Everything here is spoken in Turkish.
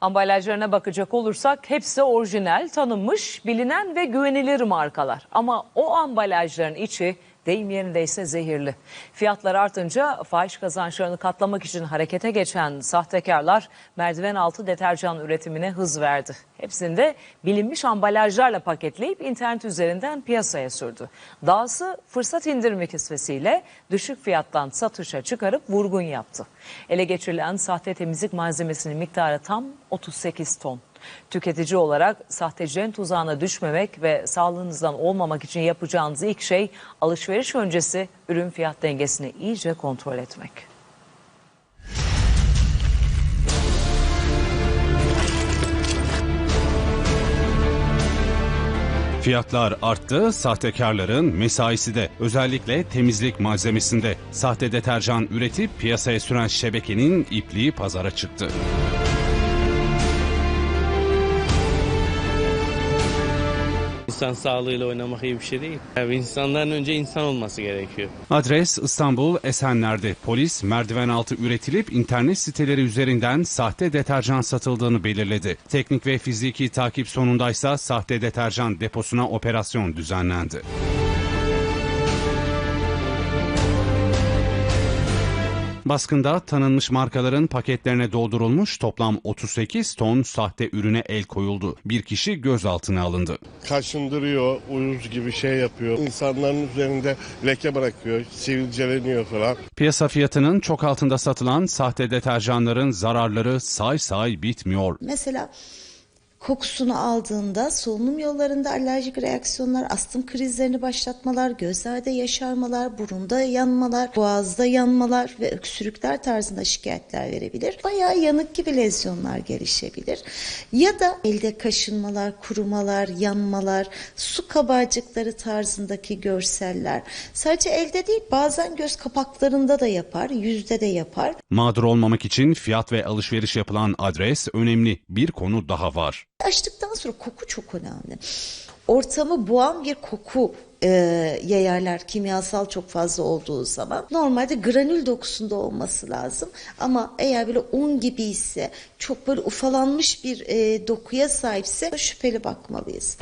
Ambalajlarına bakacak olursak hepsi orijinal, tanınmış, bilinen ve güvenilir markalar. Ama o ambalajların içi deyim yerindeyse zehirli. Fiyatlar artınca fahiş kazançlarını katlamak için harekete geçen sahtekarlar merdiven altı deterjan üretimine hız verdi. Hepsini de bilinmiş ambalajlarla paketleyip internet üzerinden piyasaya sürdü. Dahası fırsat indirme kisvesiyle düşük fiyattan satışa çıkarıp vurgun yaptı. Ele geçirilen sahte temizlik malzemesinin miktarı tam 38 ton. Tüketici olarak sahtecilerin tuzağına düşmemek ve sağlığınızdan olmamak için yapacağınız ilk şey alışveriş öncesi ürün fiyat dengesini iyice kontrol etmek. Fiyatlar arttı, sahtekarların mesaisi de. Özellikle temizlik malzemesinde. Sahte deterjan üretip piyasaya süren şebekenin ipliği pazara çıktı. İnsan sağlığıyla oynamak iyi bir şey değil. Yani insanların önce insan olması gerekiyor. Adres İstanbul Esenler'de. Polis merdiven altı üretilip internet siteleri üzerinden sahte deterjan satıldığını belirledi. Teknik ve fiziki takip sonundaysa sahte deterjan deposuna operasyon düzenlendi. Baskında tanınmış markaların paketlerine doldurulmuş toplam 38 ton sahte ürüne el koyuldu. Bir kişi gözaltına alındı. kaşındırıyor, uyuz gibi şey yapıyor. İnsanların üzerinde leke bırakıyor, sivilceleniyor falan. Piyasa fiyatının çok altında satılan sahte deterjanların zararları say say bitmiyor. Mesela kokusunu aldığında solunum yollarında alerjik reaksiyonlar, astım krizlerini başlatmalar, gözlerde yaşarmalar, burunda yanmalar, boğazda yanmalar ve öksürükler tarzında şikayetler verebilir. Bayağı yanık gibi lezyonlar gelişebilir. Ya da elde kaşınmalar, kurumalar, yanmalar, su kabarcıkları tarzındaki görseller. Sadece elde değil bazen göz kapaklarında da yapar, yüzde de yapar. Mağdur olmamak için fiyat ve alışveriş yapılan adres önemli. Bir konu daha var. Açtıktan sonra koku çok önemli. Ortamı boğan bir koku e, yayarlar kimyasal çok fazla olduğu zaman. Normalde granül dokusunda olması lazım ama eğer böyle un gibi ise çok böyle ufalanmış bir e, dokuya sahipse şüpheli bakmalıyız.